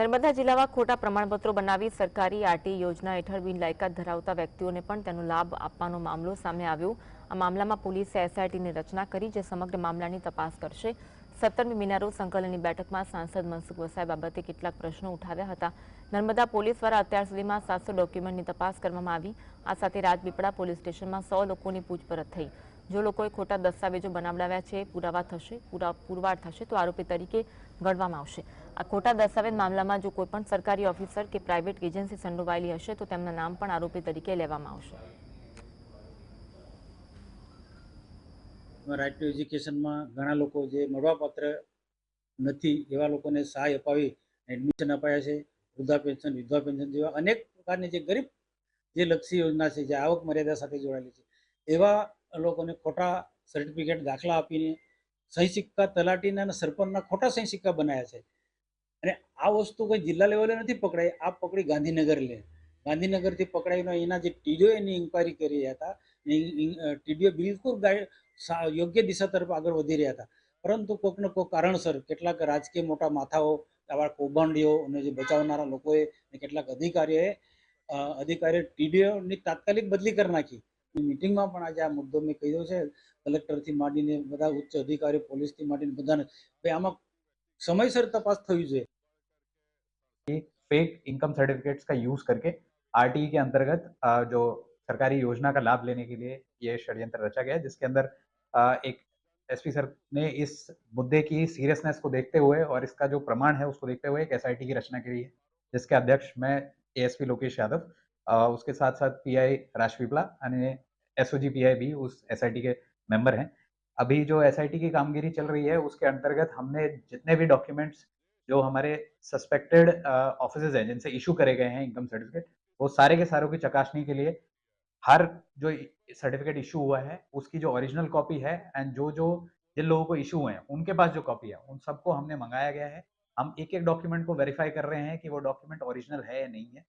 નર્મદા જિલ્લામાં ખોટા પ્રમાણપત્રો બનાવી સરકારી આરટી યોજના હેઠળ બિન લાયકાત ધરાવતા વ્યક્તિઓને પણ તેનો લાભ આપવાનો મામલો સામે આવ્યો. આ મામલામાં પોલીસે એસઆઈટીની રચના કરી, જે સમગ્ર મામલાની તપાસ કરશે. સત્તરમી મીનારો સંકલનની બેઠકમાં સાંસદ મનસુખ વસાઈ બાબતે કેટલાક પ્રશ્નો ઉઠાવ્યા હતા. નર્મદા પોલીસ દ્વારા અત્યાર સુધીમાં સાતસો ડોક્યુમેન્ટની તપાસ કરવામાં આવી. આ સાથે રાજપીપળા પોલીસ સ્ટેશનમાં સો લોકોની પૂછપરછ થઈ. જો લોકોએ ખોટા દસ્તાવેજો બનાવડાવ્યા છે, પુરાવા થશે, પુરા પુરવાર થશે, તો આરોપી તરીકે ગણવામાં આવશે. આ ખોટા દસ્તાવેજ મામલામાં જો કોઈ પણ સરકારી ઓફિસર કે પ્રાઇવેટ એજન્સી સંડોવાયેલી હશે, તો તેમના નામ પણ આરોપી તરીકે લેવામાં આવશે. રાઇટ ટુ એજ્યુકેશનમાં ઘણા લોકો જે મળવાપાત્ર નથી, એવા લોકોને સહાય અપાવી એડમિશન અપાયા છે, વૃદ્ધા પેન્શન, વિધવા પેન્શન જેવા અનેક પ્રકારની જે ગરીબ જે લક્ષી યોજના છે, જે આવક મર્યાદા સાથે જોડાયેલી છે, એવા લોકોને ખોટા સર્ટિફિકેટ દાખલા આપીને સહી સિક્કા તલાટીના અને સરપંચના ખોટા સહી સિક્કા બનાવ્યા છે. અને આ વસ્તુ કોઈ જિલ્લા લેવલે નથી પકડાઈ. આ પકડી ગાંધીનગર લે. ગાંધીનગરથી પકડાઈને એના જે ટીડીઓ એની ઇન્કવાયરી કરી રહ્યા હતા ટીડીઓ બિલકુલ યોગ્ય દિશા તરફ આગળ વધી રહ્યા હતા. પરંતુ કોઈકને કોઈ કારણસર કેટલાક રાજકીય મોટા માથાઓ, આવા કૌભાંડીઓ અને જે બચાવનારા લોકોએ કેટલાક અધિકારીઓએ અધિકારીઓ ટીડીઓની તાત્કાલિક બદલી કરી નાખી. મિટિંગમાં પણ આજે આ મુદ્દો મેં કહ્યો છે. કલેક્ટરથી માંડીને બધા ઉચ્ચ અધિકારીઓ, પોલીસથી માંડીને બધાને. ભાઈ, આમાં સમયસર તપાસ થવી જોઈએ फेक इनकम सर्टिफिकेट्स का यूज करके आरटीई के अंतर्गत अ, जो सरकारी योजना का लाभ लेने के लिए ये षड्यंत्र रचा गया है जिसके अंदर अ, एक एसपी सर ने इस मुद्दे की सीरियसनेस को देखते हुए और इसका जो प्रमाण है उसको देखते हुए एक एसआईटी की रचना की है जिसके अध्यक्ष मैं एएसपी लोकेश यादव अ, उसके साथ साथ पीआई राजपीपला અને एसओजी पीआई भी उस एसआईटी के मेंबर हैं अभी जो एसआईटी की कामगिरी चल रही है, उसके अंतर्गत हमने जितने भी डॉक्यूमेंट्स जो हमारे सस्पेक्टेड ऑफ़िस हैं, जिनसे इशू करे गए हैं इनकम सर्टिफिकेट वो सारे के सारों की चकासनी के लिए हर जो सर्टिफिकेट इशू हुआ है, उसकी जो ओरिजिनल कॉपी है एंड जो जो जिन लोगों को इशू हुए हैं, उनके पास जो कॉपी है, उन सबको हमने मंगाया गया है। हम एक एक डॉक्यूमेंट को वेरीफाई कर रहे हैं कि वो डॉक्यूमेंट ओरिजिनल है या नहीं है।